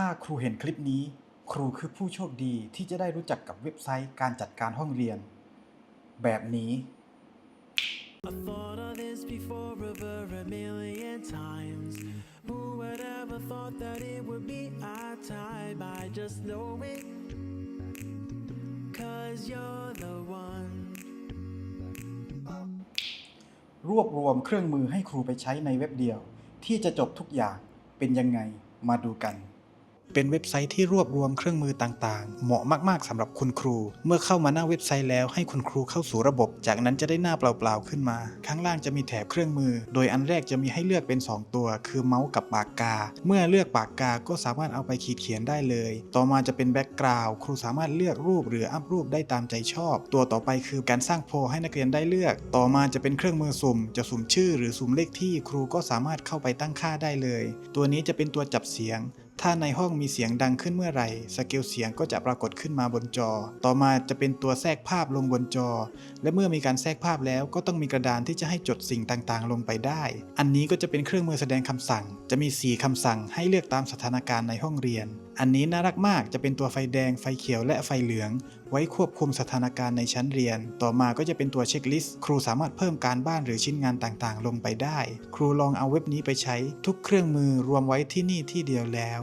ถ้าครูเห็นคลิปนี้ ครูคือผู้โชคดีที่จะได้รู้จักกับเว็บไซต์การจัดการห้องเรียน แบบนี้ I thought of this before over a million times. Who would ever thought that it would be our time? I just know it. Cause you're the one. รวบรวมเครื่องมือให้ครูไปใช้ในเว็บเดียว ที่จะจบทุกอย่างเป็นยังไงมาดูกัน เป็นเว็บไซต์ที่รวบรวมเครื่องมือต่างๆ เหมาะมากๆสำหรับคุณครู เมื่อเข้ามาหน้าเว็บไซต์แล้วให้คุณครูเข้าสู่ระบบ จากนั้นจะได้หน้าเปล่าๆขึ้นมา ข้างล่างจะมีแถบเครื่องมือ โดยอันแรกจะมีให้เลือกเป็น 2 ตัว คือเมาส์กับปากกา เมื่อเลือกปากกาก็สามารถเอาไปขีดเขียนได้เลย ต่อมาจะเป็นแบ็กกราวด์ครูสามารถเลือกรูปหรืออัพรูปได้ตามใจชอบ ตัวต่อไปคือการสร้างโพลให้นักเรียนได้เลือก ต่อมาจะเป็นเครื่องมือสุ่ม จะสุ่มชื่อ หรือสุ่มเลขที่ครูก็สามารถเข้าไปตั้งค่าได้เลย ตัวนี้จะเป็นตัวจับเสียง ถ้าในห้องมีเสียงดังขึ้นเมื่อไหร่ สเกลเสียงก็จะปรากฏขึ้นมาบนจอ ต่อมาจะเป็นตัวแทรกภาพลงบนจอ และเมื่อมีการแทรกภาพแล้วก็ต้องมีกระดานที่จะให้จดสิ่งต่างๆ ลงไปได้ อันนี้ก็จะเป็นเครื่องมือแสดงคำสั่ง จะมี 4คำสั่งให้เลือกตามสถานการณ์ในห้องเรียน อันนี้น่ารักมากจะเป็นตัวไฟแดง ไฟเขียวและไฟเหลือง ไว้ควบคุมสถานการณ์ในชั้นเรียน ต่อมาก็จะเป็นตัวเช็คลิสต์ครูสามารถเพิ่มการบ้านหรือชิ้นงานต่างๆ ลงไปได้ ครูลองเอาเว็บนี้ไปใช้ทุกเครื่องมือรวมไว้ที่นี่ที่เดียวแล้ว